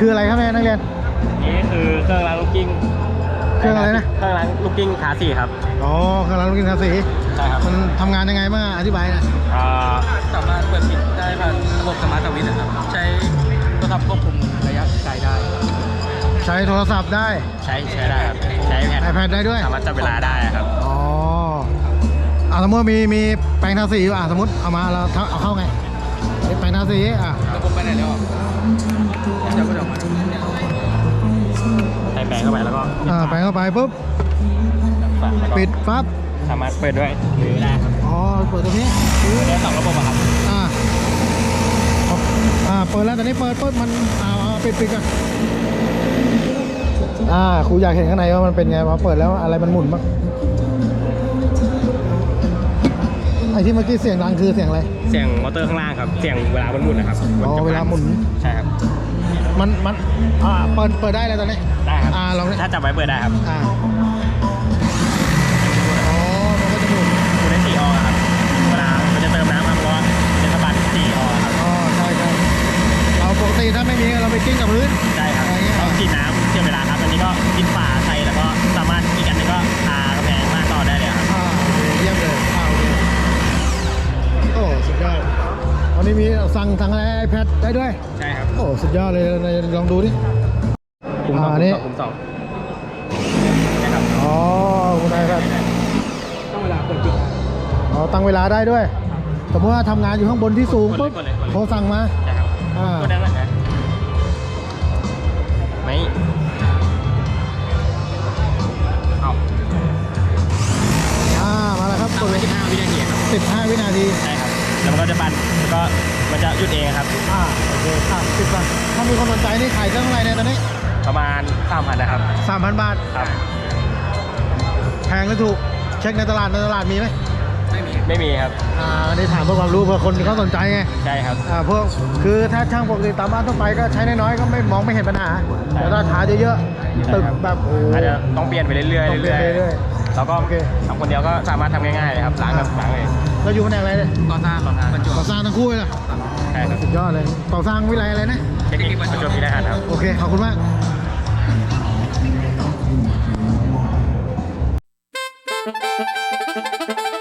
คืออะไรครับเนี่ยนักเรียน นี่คือเครื่องล้างลูกกิ้งเครื่องอะไรนะ เครื่องล้างลูกกิ้งขาสี่ครับ อ๋อเครื่องล้างลูกกิ้งทาสีใช่ครับ มันทำงานยังไงบ้างอะอธิบายหนะอ่าสามารถเปิดปิดได้ผ่านระบบสมาร์ทสวิตช์นะครับ ใช้โทรศัพท์ควบคุมระยะไกลได้ ใช้โทรศัพท์ได้ ใช้ใช้ได้ครับใช้แผ่น iPad ได้ด้วย สามารถจับเวลาได้ครับ อ๋ออ่าสมมติมีมีแปรงทาสีอยู่อะสมมติเอามาเราเอาเข้าไงนี่แปรงทาสีอะระบบไปไหนแล้ว เข้าไปปุ๊บฝาแล้วก็ปิดปั๊บสามารถเปิดด้วยหรือได้ครับอ๋อเปิดตรงนี้เดี๋ยวสองระบบอะครับอ่าอ่าเปิดแล้วตอนนี้เปิดปุ๊บมันอ่าเอาปิดปิดกันอ่าครูอยากเห็นข้างในว่ามันเป็นไงพอเปิดแล้วอะไรมันหมุนบ้างไอ้ที่เมื่อกี้เสียงดังคือเสียงอะไร เสียงมอเตอร์ข้างล่างครับ เสียงเวลามันหมุนนะครับอ๋อจะเวลาหมุน ใช่ครับ มันมันอ่าเปิดเปิดได้เลยตอนนี้ได้ ครับอ่าลองดิ ถ้าจับไว้เปิดได้ครับอ่าอ๋อมันก็จะหมุนคุณได้สี่อครับเวลามันจะเติมน้ำครับเพราะว่าเป็นสะบัดสี่อครับอ๋อใช่ใช่เราปกติถ้าไม่มีเราไปกิ้งกับพื้นใช่ครับอะไรเงี้ยต้องฉีดน้ำเชื่อเวลาครับอันนี้ก็กินฝาใส่แล้วก็สามารถอีกอันหนึงก็ทากระแพงหน้าต่อได้เลยครับอ่าโอเคเยี่ยมเลยอ่าโอเคโอ้สุดยอดวันนี้มีสั่งทางไอแพดได้ด้วย ใช่ครับโอ้สุดยอดเลยไหนลองดูดิ คุมสองอ่าคุนี่มสองคุมสองนะครับอ๋อคุณไอแพดต้องเวลาเปิดปิด อ๋อตั้งเวลาได้ด้วย สมมติว่าทำงานอยู่ข้างบนที่สูงปุ๊บกดเลยกดเลยโทรสั่งมาใช่ครับอ่ากดได้ไหมครับไม่เอาอ่ามาแล้วครับกตั้ดงเลไว้ย15วินาทีครับสิบห้าวินาทีใช่ครับแล้วมันก็จะปั่นแล้วก็มันจะหยุดเองครับ อ่าโอเคอะสิบก่อนถ้ามีคนสนใจนี่ขายเครื่องเท่าไหร่เนี่ยตอนนี้ ประมาณ3,000นะครับสามพันบาทครับ แพงหรือถูก เช็คในตลาดในตลาดมีไหมไม่มีไม่มีครับอ่าอันนี้ถามเพื่อความรู้เพื่อคนที่เขาสนใจไงใช่ครับ อ่าพวกคือถ้าช่างปกติตามบ้านทั่วไปก็ใช้น้อยๆก็ไม่มองไม่เห็นปัญหาใช่แต่ถ้าช้าเยอะๆตึกแบบโอ้โหอาจจะต้องเปลี่ยนไปเรื่อยๆเรื่ต้องเปลี่ยนอยไปเรื่อยๆแล้วก็โอเค ทำคนเดียวก็สามารถทำง่ายๆเลยครับล้างกับล้างเลยเราอยู่แผนกอะไรเนี่ยก่อสร้างก่อสร้างบรรจุก่อสร้างทั้งคู่เลยเหรอใช่ครับสุดยอดเลยก่อสร้างวิไลอะไรนะเทคนิคประจวบคีรีขันธ์ครับ โอเคขอบคุณมาก เ